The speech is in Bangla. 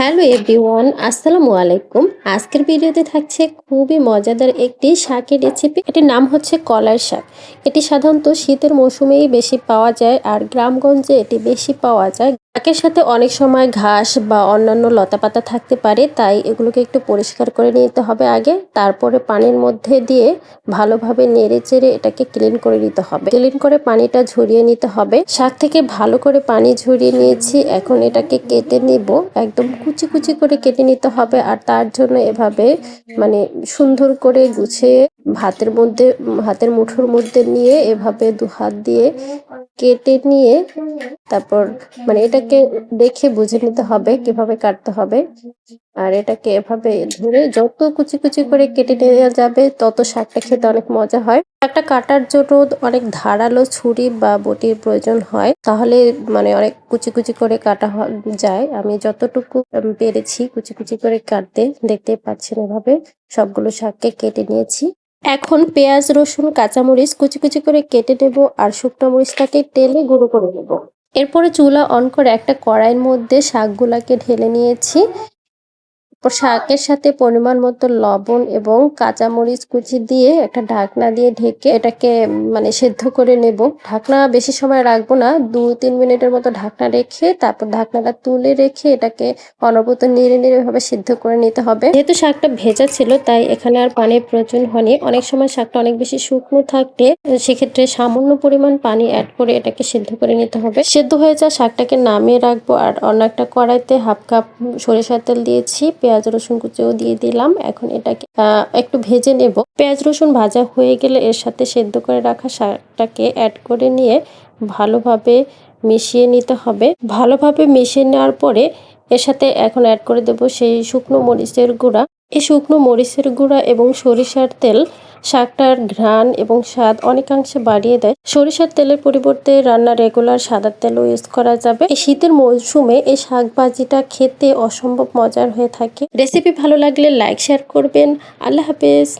হ্যালো এভরিওয়ান, আসসালামু আলাইকুম। আজকের ভিডিওতে থাকছে খুবই মজাদার একটি শাকের রেসিপি এটির নাম হচ্ছে কলার শাক। এটি সাধারণত শীতের মৌসুমেই বেশি পাওয়া যায় আর গ্রামগঞ্জে এটি বেশি পাওয়া যায়। শাকের সাথে অনেক সময় ঘাস বা অন্যান্য লতাপাতা থাকতে পারে, তাই এগুলোকে একটু পরিষ্কার করে নিতে হবে আগে। তারপরে পানির মধ্যে দিয়ে ভালোভাবে নেড়ে চেড়ে এটাকে ক্লিন করে নিতে হবে। ক্লিন করে পানিটা ঝরিয়ে নিতে হবে। শাক থেকে ভালো করে পানি ঝরিয়ে নিয়েছি। এখন এটাকে কেটে নিব। একদম কুচি কুচি করে কেটে নিতে হবে আর তার জন্য এভাবে মানে সুন্দর করে গুছিয়ে ভাতের মধ্যে হাতের মুঠোর মধ্যে নিয়ে এভাবে দু হাত দিয়ে কেটে নিয়ে তারপর মানে এটাকে দেখে বুঝে নিতে হবে কীভাবে কাটতে হবে। আর এটাকে এভাবে ধরে যত কুচি কুচি করে কেটে নেওয়া যাবে, তত শাকটা খেতে অনেক মজা হয়। শাকটা কাটার জন্য অনেক ধারালো ছুরি বা বটির প্রয়োজন হয়। তাহলে মানে অনেক কুচি কুচি করে কাটা যায়। আমি যতটুকু পেরেছি কুচি কুচি করে কাটতে। দেখতে পাচ্ছেন এভাবে সবগুলো শাককে কেটে নিয়েছি। এখন পেঁয়াজ, রসুন, কাঁচামরিচ কুচি কুচি করে কেটে নেব আর শুকনো মরিচটাকে তেলে গুঁড়ো করে নেব। এরপরে চুলা অন করে একটা কড়াইয়ের মধ্যে শাকগুলাকে ঢেলে নিয়েছি। শাকের সাথে পরিমাণ মতো লবণ এবং কাঁচামরিচ কুচি দিয়ে একটা ঢাকনা দিয়ে ঢেকে এটাকে মানে সেদ্ধ করে নেব। ঢাকনা বেশি সময় রাখব না, দু তিন মিনিটের মতো ঢাকনা রেখে, তারপর ঢাকনাটা তুলে রেখে এটাকে অনবরত নেড়ে নেড়ে ভাবে সিদ্ধ করে নিতে হবে। যেহেতু শাকটা ভেজা ছিল, তাই এখানে আর পানির প্রয়োজন হয়নি। অনেক সময় শাকটা অনেক বেশি শুকনো থাকলে সেক্ষেত্রে সামান্য পরিমাণ পানি অ্যাড করে এটাকে সিদ্ধ করে নিতে হবে। সেদ্ধ হয়ে যা শাকটাকে নামিয়ে রাখব, আর অন্য একটা কড়াইতে হাফ কাপ সরিষার তেল দিয়েছি পেঁয়াজ, রসুন কুচিও দিয়ে দিলাম। এখন এটাকে একটু ভেজে নেব। পেঁয়াজ, রসুন ভাজা হয়ে গেলে এর সাথে সেদ্ধ করে রাখা শাকটাকে অ্যাড করে নিয়ে ভালোভাবে মিশিয়ে নিতে হবে। ভালোভাবে মিশিয়ে নেওয়ার পরে এর সাথে এখন অ্যাড করে দেব সেই শুকনো মরিচের গুঁড়া। এই শুকনো মরিচের গুঁড়া এবং সরিষার তেল, শাকটার ঘ্রাণ এবং স্বাদ অনেকাংশে বাড়িয়ে দেয়। সরিষার তেলের পরিবর্তে রান্না রেগুলার সাদার তেলও ইউজ করা যাবে। এই শীতের মৌসুমে এই শাক ভাজিটা খেতে অসম্ভব মজার হয়ে থাকে। রেসিপি ভালো লাগলে লাইক, শেয়ার করবেন। আল্লাহ হাফেজ।